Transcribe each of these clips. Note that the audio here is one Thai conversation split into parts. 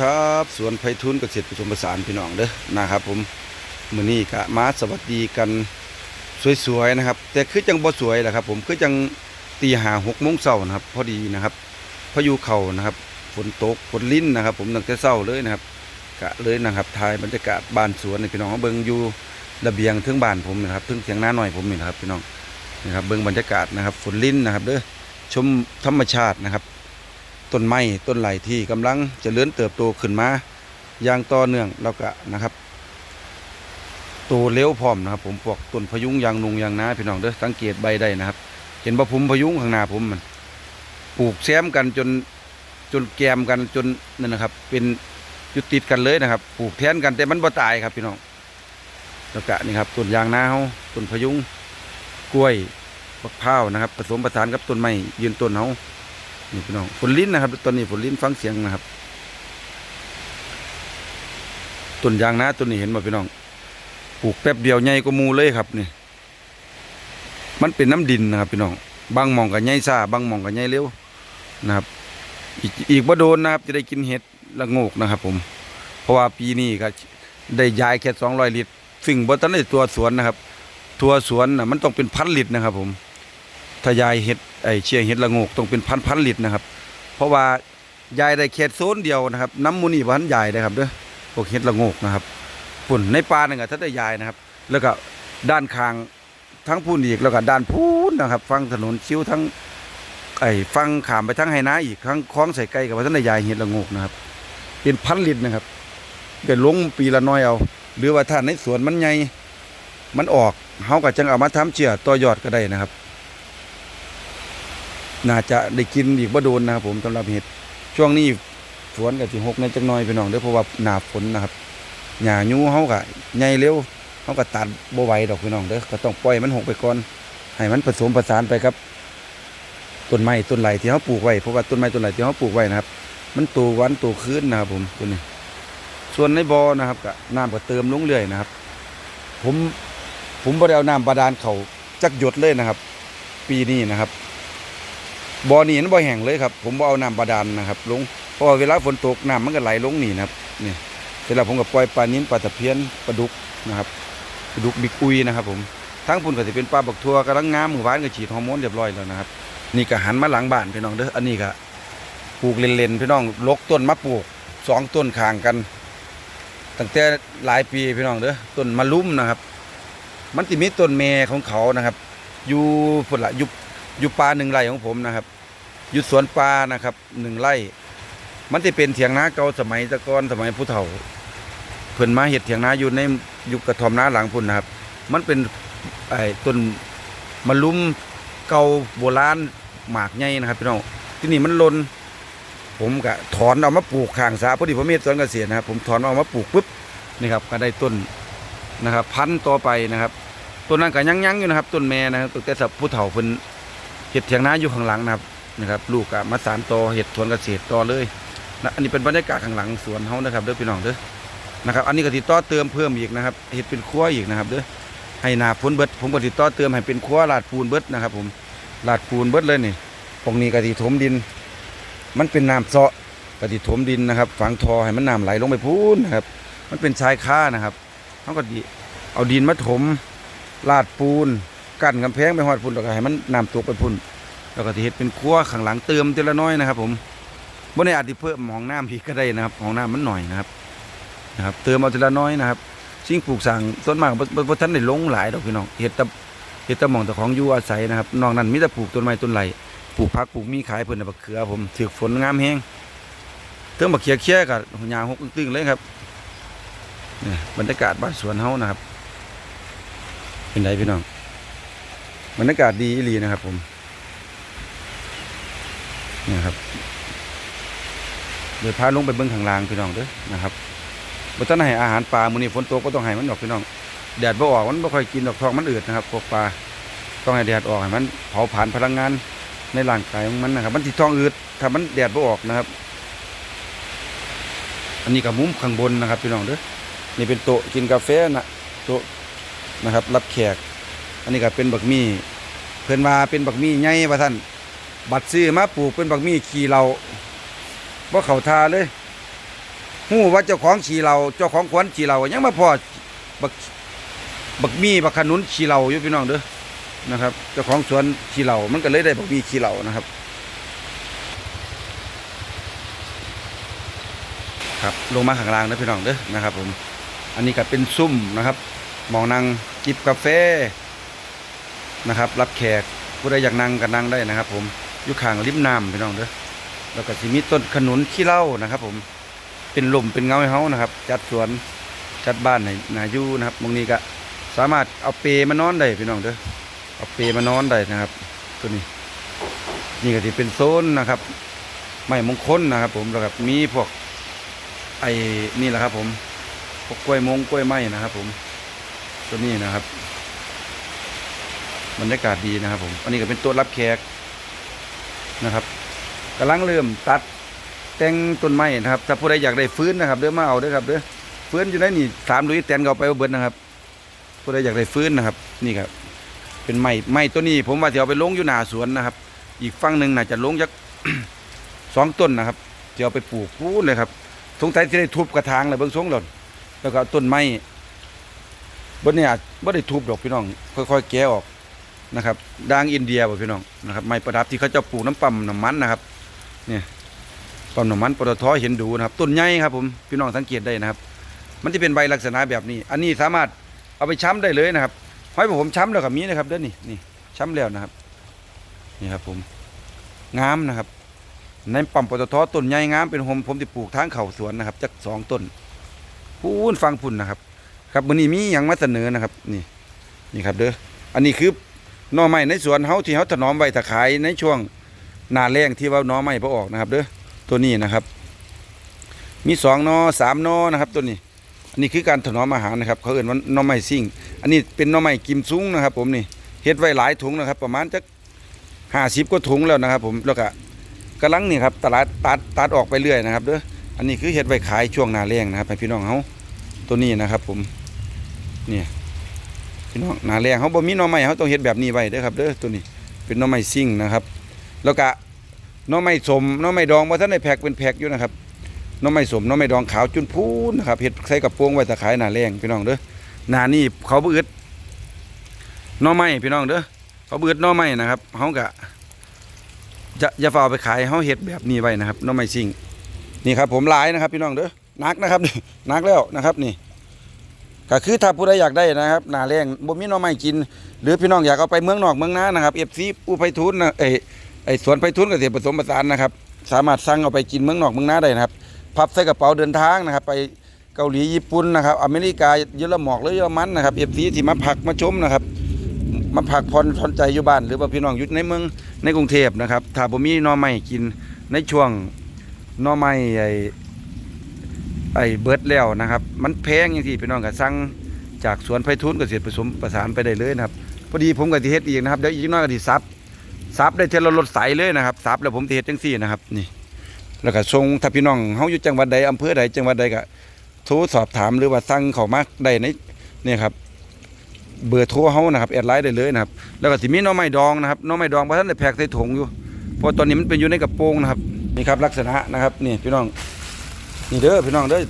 ครับสวนไพฑูรย์เกษตรผสมผสานพี่น้องเด้อนะครับผมมือนี้ก็มาสวัสดีกันสวยๆนะครับ แต่คือจังบ่สวยแหละครับ ผมคือจังตีหาหกโมงเช้านะครับ พอดีนะครับพายุเข้านะครับฝนตกฝนลิ้นนะครับ ผมตั้งแต่เช้าเลยนะครับกะเลยนะครับถ่ายบรรยากาศบานสวนให้พี่น้องเบิ่งอยู่ระเบียงถึงบานผมนะครับถึงเสียงหน้าหน่อยผมนี่นะครับพี่น้องนะครับเบิ่งบรรยากาศนะครับ ฝนลิ้นนะครับเด้อชมธรรมชาตินะครับ ต้นไม้ต้นไหลที่กำลังจะเลื่อนเติบโตขึ้นมาอย่างต่อเนื่องแล้วก็นะครับโตเร็วพร้อมนะครับผมพวกต้นพะยุงยางนุงยางนาพี่น้องเด้อสังเกตใบได้นะครับ เห็นว่าผมพะยุงข้างหน้าผมมันปลูกแซมกันจนจนแกมกันจนนั่นนะครับ เป็นยู่ติดกันเลยนะครับปลูกแทนกันแต่มันบ่ตายครับพี่น้องแล้วก็นี่ครับต้นยางนาเฮาต้นพะยุงกล้วยมะพร้าวนะครับ ผสมผสานกับต้นไม้ยืนต้นเฮา นี่พี่น้องฝนลิ้นนะครับตอนนี้ฝนลิ้นฟังเสียงนะครับต้นยางนะต้นนี้เห็นบ่พี่น้องปลูกแป๊บเดียวใหญ่กว่ามูเลยครับนี่ มันเป็นน้ำดินนะครับ พี่น้องบางหมองกับใหญ่ซ่าบางหมองกับใหญ่เร็วนะครับ อีกอีกบ่โดนนะครับ จะได้กินเห็ดละโงกนะครับ ผม เพราะว่าปีนี้ก็ได้ย้ายแค่200ลิตรซึ่งบ่ทันได้ตัวสวนนะครับ ตัวสวนนะมันต้องเป็นพันลิตรนะครับ ผมถ้ายายเห็ด ไอเชียงเห็ดละงกต้องเป็นพันพันลิตรนะครับ เพราะว่ายายได้เขตโซนเดียวนะครับน้ำมูนี่พันยายนะครับเด้อพวกเห็ดละงกนะครับปุ่นในป่านี่ก็ถ้าได้ยายนะครับ แล้วก็ด้านข้างทั้งพูนอีกแล้วก็ด้านพูนนะครับ ฟังถนนคิ้วทั้งไอ้ฟังขามไปทั้งไหน้าอีกทั้งคล้องใส่ไก่กับว่าท่านได้ยายเห็ดละงกนะครับ เป็นพันลิตรนะครับเดี๋ยวลงปีละน้อยเอา หรือว่าถ้านในสวนมันใหญ่มันออกเฮาก็จังเอามาทำเชื่อต่อยอดก็ได้นะครับ น่าจะได้กินอีกบ่โดนนะครับ ผมสำหรับเห็ดช่วงนี้ฝนก็สิหกในจักหน่อยพี่น้องเด้อเพราะว่าหนาฝนนะครับหญ้ายูเฮาก็ใหญ่เร็วเฮาก็ตัดบ่ไหวดอกพี่น้องเด้อก็ต้องปล่อยมันหกไปก่อนให้มันผสมผสานไปครับต้นไม้ต้นไหลที่เฮาปลูกไว้เพราะว่าต้นไม้ต้นไหลที่เฮาปลูกไว้นะครับ มันโตวันโตคืนนะครับ ผมตัวนี้ ส่วนในบ่อนะครับก็น้ำก็เติมลงเรื่อยนะครับ ผมผมบ่ได้เอาน้ำบาดาลเขาจักหยดเลยนะครับ ปีนี้นะครับ บ่อนี่มันบ่แห้งเลยครับ ผมบ่เอาน้ำบาดาลนะครับลงเพราะเวลาฝนตกน้ำมันก็ไหลลงนี่นะครับนี่เสร็จแล้วผมก็ปล่อยปลานิ้นปลาตะเพียนปลาดุกนะครับปลาดุกบิ๊กอุยนะครับ ผมทั้งพุ่นก็สิเป็นปลาบักทัวกำลังงามหมู่บ้านก็ฉีดฮอร์โมนเรียบร้อยแล้วนะครับ นี่ก็หันมาหลังบ้านพี่น้องเด้ออันนี้ก็ปลูกเล่นๆพี่น้องลกต้นมะปลูกสองต้นข้างกันตั้งแต่หลายปีพี่น้องเด้อต้นมะลุ่มนะครับ มันจะมีต้นเมของเขานะครับ อยู่พุ่นละอยู่ อยู่ป่าหนึ่งไร่ของผมนะครับอยู่สวนปลานะครับหนึ่งไร่ มันจะเป็นเถียงนาเก่าสมัยตะกอนสมัยผู้เฒ่าเพิ่นมาเห็ดเถียงนาอยู่ในยุคกระทอมนาหลังพุ่นนะครับ มันเป็นไอ้ต้นมะลุมเก่าโบราณหมากใหญ่นะครับพี่น้องที่นี่มันลนผมก็ถอนเอามาปลูกข้างสาพอดีผมมีสวนเกษตรนะครับ ผมถอนเอามาปลูกปุ๊บนี่ครับก็ได้ต้นนะครับ พันต่อไปนะครับต้นนั้นก็ยังๆอยู่นะครับ ต้นแม่นะครับตั้งแต่สับผู้เฒ่าเพิ่น เห็ดเถียงนาอยู่ข้างหลังนะครับนะครับ ลูกอะมาสานต่อเห็ดสวนเกษตรต่อเลยนะอันนี้เป็นบรรยากาศข้างหลังสวนเฮานะครับเด้อพี่น้องเด้อนะครับ อันนี้ก็ติดต่อเติมเพิ่มอีกนะครับเห็ดเป็นครัวอีกนะครับเด้อให้นาพ้นเบิด ผมก็ติดต่อเติมให้เป็นครัวลาดปูนเบิดนะครับ ผมลาดปูนเบิดเลยนี่ตรงนี้ก็ติถมดิน มันเป็นน้ำเซาะก็ติถมดินนะครับ ฝังทอให้มันน้ำไหลลงไปพูนนะครับ มันเป็นชายค่านะครับเขาก็ดิเอาดินมาถมลาดปูน กั้นกำแพงไปหอดพุ่นแล้วก็ให้มันน้ำตกไปพุ่นแล้วก็ที่เฮ็ดเป็นครัวข้างหลังเติมทีละน้อยนะครับ ผมบ่ได้อาจสิเพิ่มห้องน้ำอีกก็ได้นะครับห้องน้ำมันหน่อยนะครับนะครับ เติมเอาทีละน้อยนะครับสิ่งปลูกสร้างส่วนมากบ่บ่บ่ทันได้ลงหลายดอกพี่น้องเฮ็ดต่เฮ็ดต่หม่องต่ของอยู่อาศัยนะครับนอกนั้นมีแต่ปลูกต้นไม้ต้นไหลปลูกผักปลูกมีขายเพิ่นน่ะบักเขือผมถึกฝนงามแฮงเติมบักเขียเขียก็หญ้าหกตึ้งๆเลยครับนี่บรรยากาศบ้านสวนเฮานะครับเป็นไดพี่น้อง บรรยากาศดีอีหลีนะครับ ผมนี่ครับเดี๋ยวพาลงไปเบิ้งข้างล่างพี่น้องเด้อนะครับบ่ต้องให้อาหารปลามื้อนี้ฝนตกก็ต้องให้มันดอกพี่น้องแดดบ่ออกมันบ่ค่อยกินดอกทองมันอืดนะครับพวกปลาต้องให้แดดออกให้มันเผาผลาญพลังงานในร่างกายของมันนะครับ มันสิทองอืดถ้ามันแดดบ่ออกนะครับ อันนี้ก็มุมข้างบนนะครับพี่น้องเด้อนี่เป็นโต๊ะกินกาแฟนะโต๊ะนะครับ รับแขก อันนี้ก็เป็นบักมี่เพิ่นว่าเป็นบักมี่ใหญ่ว่าท่านบัดซื้อมาปลูกเป็นบักมี่ขี่เราบ่เขาทาเลยฮู้ว่าเจ้าของฉีเหล่าเจ้าของขวัญฉีเหล่ายังมาพอบักบักมีบักขนุนฉีเหล่าอยู่พี่น้องเด้อนะครับเจ้าของสวนฉีเหล่ามันก็เลยได้บักมีฉีเหล่านะครับครับลงมาข้างล่างนะพี่น้องเด้อนะครับผม อันนี้ก็เป็นซุ่มนะครับ มองนั่งจิบกาแฟ นะครับ รับแขกผู้ใดอยากนั่งก็นั่งได้นะครับ ผมอยู่ข้างริมน้ำพี่น้องเด้อแล้วก็สิมีต้นขนุนขี้เล้านะครับ ผมเป็นลมเป็นเงาให้เฮานะครับ จัดสวนจัดบ้านให้นาอยู่นะครับตรงนี้ก็สามารถเอาเปมานอนได้พี่น้องเด้อเอาเปมานอนได้นะครับ ตัวนี้ นี่ก็สิเป็นโซนนะครับไม้มงคลนะครับ ผมแล้วก็มีพวกไอ้นี่แหละครับ ผมพวกกล้วยมงกล้วยไม้นะครับ ผมตัวนี้นะครับ บรรยากาศดีนะครับ ผม อันนี้ก็เป็นต๊ะรับแขกนะครับกำลังเริ่มตัดแต่งต้นไม้นะครับ ถ้าผู้ใดอยากได้ฟื้นนะครับเด้อมาเอาเด้อครับเด้อฟื้นอยู่ในนี่สามลุยแตนก็เอาไปเบิดนะครับผู้ใดอยากได้ฟื้นนะครับ นี่ครับ เป็นไม้ไม้ตัวนี้ ผมว่าจะเอาไปลงอยู่หน้าสวนนะครับ อีกฝั่งหนึ่งน่าจะลงจักสองต้นนะครับจะเอาไปปลูกพูนเลยครับสงสัยจะได้ทุบกระถางเลยเบิ่งทรงหล่นแล้วก็ต้นไม้บนเนี้อาจบ่ได้ทุบดอกพี่น้อง ค่อยๆแกะออก นะครับด่างอินเดียบ่พี่น้องนะครับไม้ประดับที่เขาเจะปลูกน้ำปั๊มน้ำมันนะครับเนี่ยปั๊มน้ำมันปตทเห็นดูนะครับต้นใหญ่ครับผมพี่น้องสังเกตได้นะครับ มันจะเป็นใบลักษณะแบบนี้ อันนี้สามารถเอาไปช้ำได้เลยนะครับห้อยผมช้ำแล้วกับมีนะครับเด้อนี่นี่ช้ำแล้วนะครับนี่ครับผมงามนะครับ ในปั๊มปตทต้นใหญ่งามเป็นโฮมผมที่ปลูกทางเข่าสวนนะครับจักสองต้นพูนฟังพุ่นนะครับ ครับวันนี้มีอย่างมาเสนอนะครับ นี่นี่ครับเด้ออันนี้คือ หน่อไม้ในสวนเฮาที่เฮาถนอมไว้ถ้าขายในช่วงหนาแรงที่ว่าหน่อไม้บ่ออกนะครับ เด้อตัวนี้นะครับ มีสองหนอสามหนอนะครับ ตัวนี้ อันนี้คือการถนอมอาหารนะครับ เขาเอ่นว่าหน่อไม้ซิ่ง อันนี้เป็นหน่อไม้กิมซุ้งนะครับ ผมนี่เฮ็ดไว้หลายถุงนะครับ ประมาณจักห้าสิบกว่าถุงแล้วนะครับ ผมแล้วก็กำลังนี่ครับตลาดตัดตัดออกไปเรื่อยนะครับ เด้ออันนี้คือเห็ดไว้ขายช่วงหนาแรงนะครับให้พี่น้องเขาตัวนี้นะครับ ผมเนี่ย พี่น้องหนาแรงเขาบ่มีหน่อไม้เขาต้องเห็ดแบบนี้ไว้เด้อครับเด้อตัวนี้เป็นหน่อไม้ซิ่งนะครับ แล้วก็หน่อไม้สมหน่อไม้ดองว่าท่านได้แพ็กเป็นแพ็กอยู่นะครับหน่อไม้สมหน่อไม้ดองขาวจุนพูนนะครับเห็ดใส่กระโปรงไว้ตะขายหนาแรงพี่น้องเด้อหนานี่เขาบ่อึดหน่อไม้พี่น้องเด้อเขาบ่อึดหน่อไม้นะครับเขากะจะอย่าฝ่าไปขายเฮาเฮ็ดแบบนี้ไว้นะครับหน้องไม้ซิ่งนี่ครับผมหลายนะครับ พี่น้องเด้อนักนะครับนักแล้วนะครับนี่ ก็คือถ้าผู้ใดอยากได้นะครับหน้าแรงบ่มีหน้องไม้กิน หรือพี่น้องอยากเอาไปเมืองนอกเมืองนานะครับ FC ผู้ไผทุนนะเอไอสวนไผทุนเกษตรผสมผสานนะครับสามารถสั่งเอาไปกินเมืองนอกเมืองนาได้นะครับพับใส่กระเป๋าเดินทางนะครับ ไปเกาหลีญี่ปุ่นนะครับ อเมริกาเยอรมอกหรือเยอรมันนะครับ FC ที่มาพักมาชมนะครับมาพักผ่อนทอนใจอยู่บ้าน หรือว่าพี่น้องอยู่ในเมืองในกรุงเทพนะครับถ้าบ่มีหน่อไม้กินในช่วงหน่อไม้ไอ ไอ้เบิร์ดแล้วนะครับ มันแพงอย่างที่พี่น้องก็สั่งจากสวนไผ่ทุนเกษตรผสมประสานไปได้เลยนะครับพอดีผมก็สิเฮ็ดอีกนะครับเดี๋ยวอีกน้อยก็สิซับซับได้เทลรถใสเลยนะครับซับแล้วผมสิเฮ็ดจังซี่นะครับนี่ แล้วก็ส่งถ้าพี่น้องเฮาอยู่จังหวัดใดอำเภอใดจังหวัดใดก็โทรสอบถามหรือว่าสั่งเข้ามาได้ในนี่ครับเบอร์โทรเฮานะครับแอดไลน์ได้เลยนะครับแล้วก็สิมีน้อไม้ดองนะครับน้อไม้ดองบ่ทันได้แพ็คใส่ถุงอยู่เพราะตอนนี้มันเป็นอยู่ในกระโปรงนะครับนี่ครับลักษณะนะครับนี่พี่น้อง นี่เด้อพี่น้องเด้อ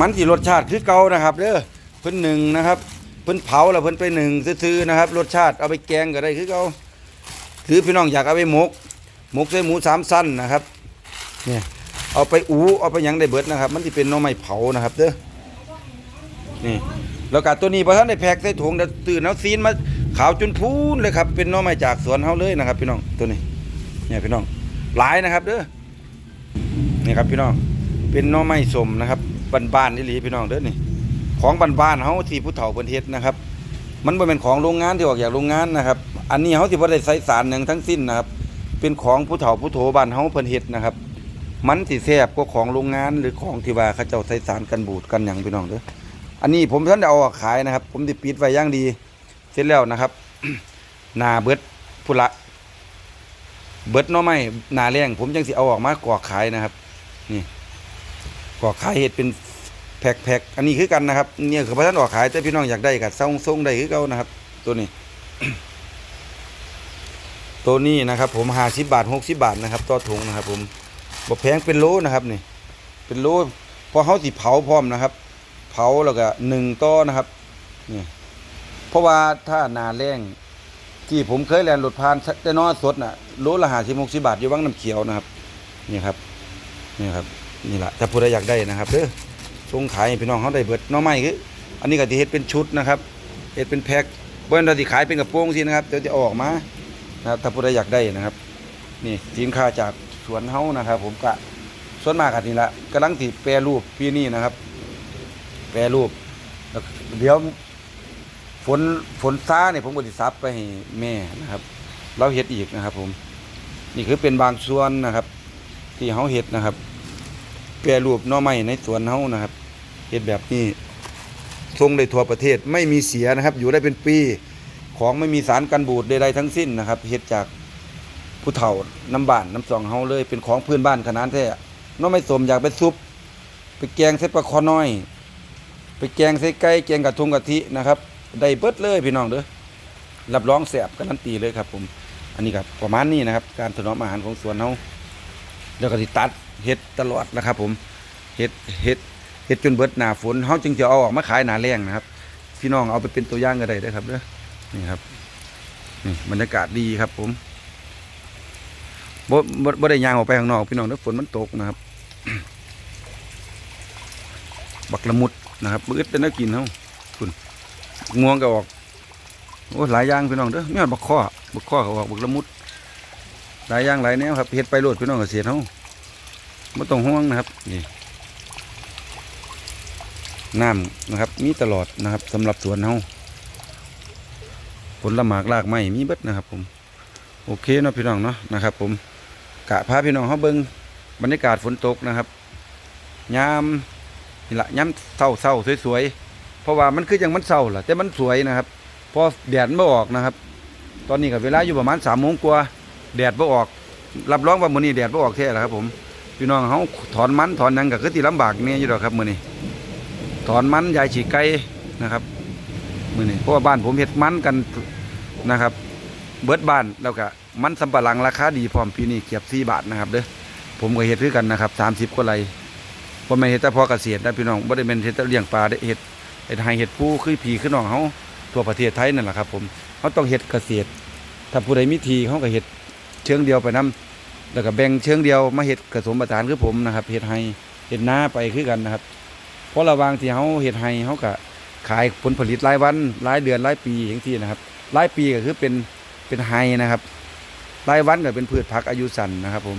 มันสิรสชาติคือเก่านะครับเด้อเพิ่นหนึ่งนะครับเพิ่นเผาแล้วเพิ่นไปหนึ่งซื่อๆนะครับ รสชาติเอาไปแกงก็ได้คือเก่าหรือพี่น้องอยากเอาไปหมกหมกใส่หมูสามสั้นนะครับเนี่ยเอาไปอูเอาไปยังได้เบิดนะครับ มันสิเป็นน้อไม้เผานะครับเด้อนี่แล้วก็ตัวนี้พอท่านได้แพ็กใส่ถุงเดี๋ยวตื่นเอาซีนมาขาวจนพูนเลยครับเป็นน้อไม้จากสวนเฮาเลยนะครับ พี่น้องตัวนี้เนี่ยพี่น้องหลายนะครับเด้อนี่ครับพี่น้อง เป็นน้อไม้สมนะครับบ้านๆนี่หลีพี่น้องเด้อนี่ ของบ้านๆเฮาที่ผู้เฒ่าเพิ่นเฮ็ดนะครับ มันบ่เป็นของโรงงานที่ออกจากโรงงานนะครับ อันนี้เฮาสิบ่ได้ใส่สารหยังทั้งสิ้นนะครับ เป็นของผู้เฒ่าผู้โถบ้านเฮาเพิ่นเฮ็ดนะครับ มันสิแซ่บกว่าของโรงงานหรือของที่ว่าเขาเจ้าใส่สารกันบูดกันหยังพี่น้องเด้อ อันนี้ผมท่านได้เอาออกขายนะครับ ผมติปิดไว้อย่างดี เสร็จแล้วนะครับหนาเบิดพุละเบิดน้อไม้หนาแรงผมจังสิเอาออกมากรอกขายนะครับ นี่ กรอขายเห็ดเป็นแพ็คๆอันนี้คือกันนะครับเนี่ยคือพระท่านออกขายแต่พี่น้องอยากได้กับส่งส่งได้คือเก่านะครับ ตัวนี้ ตัวนี้นะครับ ผมหาสิบบาทหกสิบาทนะครับต่อถุงนะครับ ผมบ่แพงเป็นโลนะครับนี่ เป็นโลพอเฮาสิเผาพร้อมนะครับ เผาแล้วก็หนึ่งต่อนะครับนี่เพราะว่าถ้านาแรงที่ผมเคยแล่นรถผ่านแต่น้อสดน่ะโลละ50 60บหกสิบาทอยู่วังน้ำเขียวนะครับ นี่ครับ นี่ครับ นี่แหละถ้าผู้ใดอยากได้นะครับเด้อส่งขายพี่น้องเขาได้เบิดน้องไม้คืออันนี้ก็สิเฮ็ดเป็นชุดนะครับเฮ็ดเป็นแพ็คบ่แม่นว่าสิขายเป็นกระโปรงสินะครับเดี๋ยวจะออกมานะครับถ้าผู้ใดอยากได้นะครับ นี่สินค้าจากสวนเฮานะครับ ผมกะส่วนมากอันนี้ละกำลังสิแปรรูปปีนี้นะครับ แปรรูปเดี๋ยวฝนฝนซ่าเนี่ยผมก็สิซับไปให้แม่นะครับ เราเฮ็ดอีกนะครับ ผม นี่คือเป็นบางส่วนนะครับ ที่เฮาเฮ็ดนะครับ ปรรูปหน่อไม้ในสวนเฮานะครับเฮ็ดแบบนี้ส่งได้ทั่วประเทศไม่มีเสียนะครับ อยู่ได้เป็นปีของไม่มีสารกันบูดใดๆทั้งสิ้นนะครับเฮ็ดจากผู้เฒ่าน้ำบ้านน้ำซองเฮาเลยเป็นของพื้นบ้านขนาดแท้น้อไม้สมอยากไปซุป ไปแกงใส่ปลาคอน้อย ไปแกงใส่ไก่แกงกะทงกะทินะครับได้เบิดเลยพี่น้องเด้อรับรองแซ่บการันตีเลยครับผม อันนี้ก็ประมาณนี้นะครับ การถนอมอาหารของสวนเฮาแล้วก็สิตัด เฮ็ดตลอดนะครับ ผมเฮ็ดเฮ็ดเฮ็ดจนเบิดหนาฝนเฮาจึงจะเอาออกมาขายหนาแล้งนะครับ พี่น้องเอาไปเป็นตัวอย่างก็ได้เด้ครับเด้อนี่ครับนี่บรรยากาศดีครับ ผมบ่บ่บได้ยางออกไปข้างนอก พี่น้องเด้อฝนมันตกนะครับบักละมุดนะครับมืดเป็นนักกินเฮาคุณงวงก็ออกโอ้หลายอย่างพี่น้องเด้อไม่เอาบักข้อบักข้อก็ออกบักละมุดหลายอย่างหลายแนวครับเฮ็ดไปโลดพี่น้องเกษตรเฮา ไม่ต้องห่วงนะครับนี่น้ำนะครับ มีตลอดนะครับสำหรับสวนเฮาผลละหมากรากไม้มีเบิดนะครับ ผม โอเคเนาะพี่น้องเนาะนะครับ ผมกะพาพี่น้องเฮาเบิ่งบรรยากาศฝนตกนะครับยามนี่ละยามเศร้าเศร้าสวยๆ เพราะว่ามันคืออย่างมันเศร้าล่ะ แต่มันสวยนะครับพอแดดไม่ออกนะครับ ตอนนี้กับเวลาอยู่ประมาณสามโมงกว่าแดดบ่ออก รับรองว่ามื้อนี้แดดบ่ออกแท้แล้วครับผม พี่น้องเฮาถอนมันถอนยังก็คือสิลำบากเนี่ยอยู่ดอกครับมือนี้ถอนมันยายฉีกไก่นะครับมือนี้เพราะว่าบ้านผมเฮ็ดมันกันนะครับ เบิดบ้านแล้วก็มันสำปะหลังราคาดีพร้อมปีนี้เกือบ4บาทนะครับเด้อผมก็เฮ็ดคือกันนะครับ30กว่าไร่บ่แม่เฮ็ดแต่พอเกษตรนะพี่น้องบ่ได้แม่นเฮ็ดแต่เลี้ยงปลาได้เฮ็ดเฮ็ดให้เฮ็ดผู้คือพี่คือน้องเฮาทั่วประเทศไทยนั่นแหละครับผมเฮาต้องเฮ็ดเกษตร ถ้าผู้ใดมีทีเขาก็เฮ็ดเชิงเดียวไปนํ แล้วก็แบ่งเชิงเดียวมาเฮ็ดผสมประสานคือผมนะครับเฮ็ดให้เฮ็ดนาไปคือกันนะครับ เพราะระวางที่เฮาเฮ็ดให้เฮาก็ขายผลผลิตรายวันรายเดือนรายปีอย่างที่นะครับรายปีก็คือเป็นเป็นไฮนะครับรายวันก็เป็นพืชผักอายุสั้นนะครับ ผม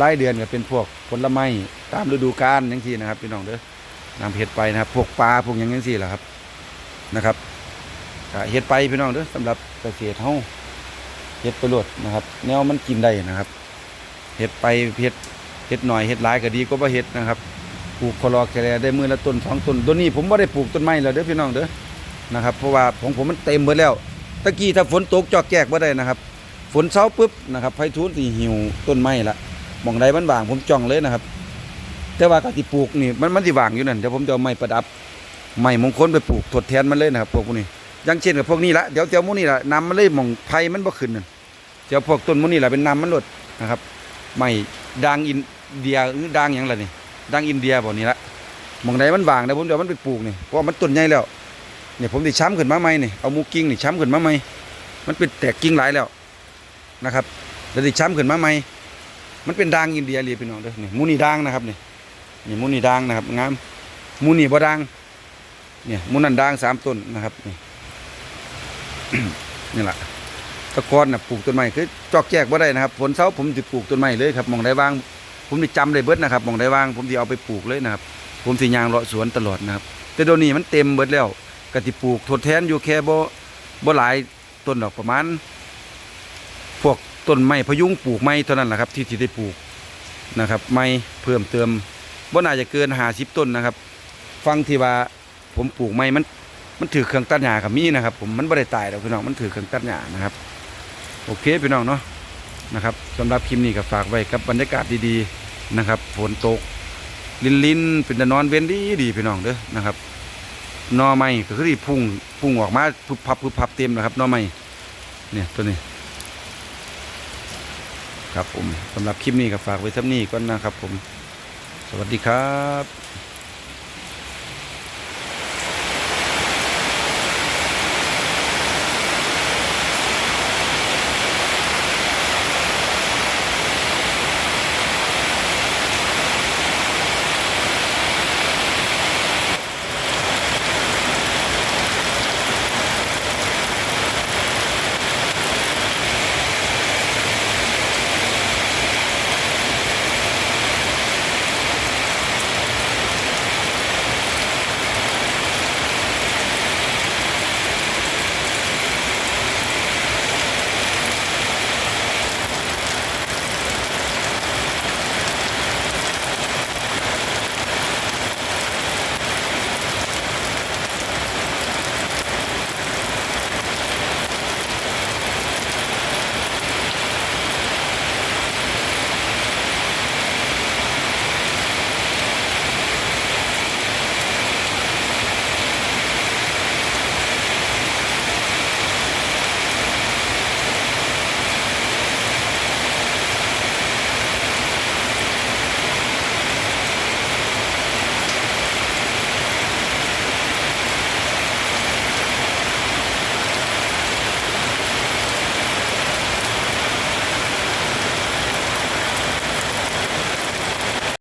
รายเดือนก็เป็นพวกผลไม้ตามฤดูกาลอย่างที่นะครับพี่น้องเด้อนำเฮ็ดไปนะครับ พวกปลาพวกหยังจังซี่แหละครับนะครับเฮ็ดไปพี่น้องเด้อสำหรับเกษตรเฮาเฮ็ดไปโลดนะครับ แนวมันกินได้นะครับ เฮ็ดไปเฮ็ดเฮ็ดหน่อยเฮ็ดหลายก็ดีก็ว่าเฮ็ดนะครับปลูกคลอแคลได้มือละต้นสองต้นตัวนี้ผมบ่ได้ปลูกต้นไม้แล้วเด้อพี่น้องเด้อนะครับเพราะว่าของผมมันเต็มหมดแล้วตะกี้ถ้าฝนตกจอกแจกบ่ได้นะครับ ฝนเช้าปุ๊บนะครับไผทูนสิหิวต้นไม้ละหม่องใดมันว่างผมจ้องเลยนะครับ แต่ว่าก็สิปลูกนี่มันมันสิว่างอยู่นั่นเดี๋ยวผมจะเอาไม้ประดับไม้มงคลไปปลูกทดแทนมันเลยนะครับพวกนี้อย่างเช่นกับพวกนี้ละเดี๋ยวเดี๋ยวมูนี่ละนำมันเลยหมองไผ่มันบ่ขึ้นนั่นเดี๋ยวพวกต้นมูนี่ละเป็นนำมันหลดนะครับ ไม่ดังอินเดียหรือดังหยังล่ะนี่ดังอินเดียบ่นี่ละมองใดมันบางนะผมเดี๋ยวมันไปปลูกนี่เพราะมันต้นใหญ่แล้วเนี่ยผมได้ช้ำขึ้นมาใหมนี่เอามูกิ้งนี่ช้ำขึ้นมาใหมมันเป็นแตกกิ่งหลายแล้วนะครับแล้วได้ช้ำขึ้นมาใหมมันเป็นดังอินเดียเลยพี่น้องเด้อนี่มูนี่ดังนะครับนี่นี่มูนี่ดังนะครับงามมูนี่บ่ดังเนี่ยมูนั่นดังสามต้นนะครับนี่นี่แหละ ตะกอนน่ะปลูกต้นไม้คือจอกแจกบ่ได้นะครับผลเช้าผมจะปลูกต้นไม้เลยครับหมองได้วาง ผมได้จำได้เบิดนะครับหมองได้วาง ผมจะเอาไปปลูกเลยนะครับ ผมสิยางเลาะสวนตลอดนะครับ แต่เดี๋ยวนี้มันเต็มเบิดแล้วก็สิปลูกทดแทนอยู่แค่บ่บ่หลายต้นดอกประมาณ พวกต้นไม้พยุงปลูกไม้เท่านั้นแหละครับ ที่ที่ได้ปลูกนะครับ ไม้เพิ่มเติมบ่น่าจะเกิน50ต้นนะครับ ฟังที่ว่าผมปลูกไม้มันมันถือเครื่องตัดหญ้ากับมีนะครับ ผมมันไม่ได้ตายหรอกพี่น้องมันถือเครื่องตัดหญ้านะครับ โอเคพี่น้องเนาะนะครับสำหรับคลิปนี้ก็ฝากไว้กับบรรยากาศดีๆนะครับฝนตก ลินลินๆเป็นตะนอนเว้นดีดีพี่น้องเด้อนะครับนอไม้ก็คือที่พุ่งพุ่งออกมาพุบพับพุบพับเต็มนะครับนอไม้เนี่ยตัวนี้ครับผมสำหรับคลิปนี้ก็ฝากไว้ท่านี้ก่อนนะครับผม สวัสดีครับ